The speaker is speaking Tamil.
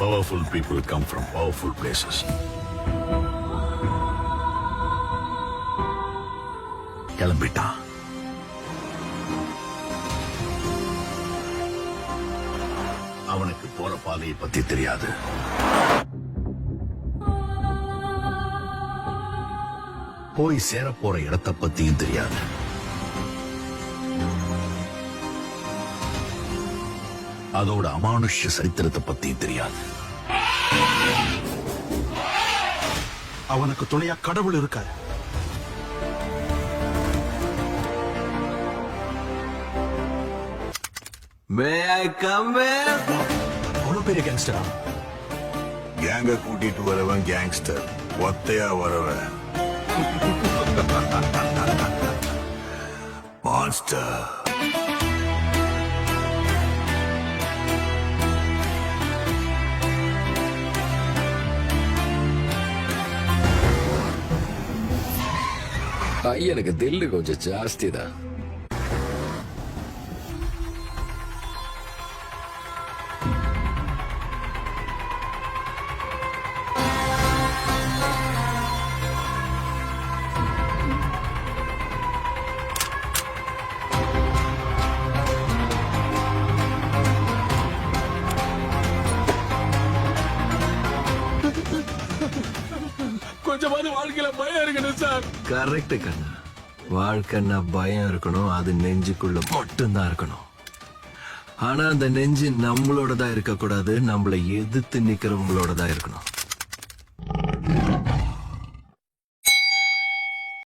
Powerful people come from powerful places கிளம்பிட்டான் அவனுக்கு போற பாதையை பத்தி தெரியாது. போய் சேர போற இடத்தை பத்தியும் தெரியாது. அதோட அமானுஷ்ய சரித்திரத்தை பத்தியும் தெரியாது. அவனுக்கு துணையா கடவுள் இருக்காரு. மே ஐ கம் அவ்வளவு பெரிய கேங்ஸ்டரா கேங்க கூட்டிட்டு வரவன் கேங்ஸ்டர் ஒத்தையா வரவன். மான்ஸ்டர் பையனுக்கு தில்லு கொஞ்சம் ஜாஸ்தி தான் கொஞ்சமாவது வாழ்க்கையில பயம் இருக்கணும் சார். கரெக்ட் கண்ணா. வாழ்க்கைன்னா பயம் இருக்கணும் அது நெஞ்சுக்குள்ள மட்டும்தான் இருக்கணும். ஆனா அந்த நெஞ்சு நம்மளோட தான் இருக்கக்கூடாது நம்மளை எதிர்த்து நிக்கிறவங்களோட தான் இருக்கணும்.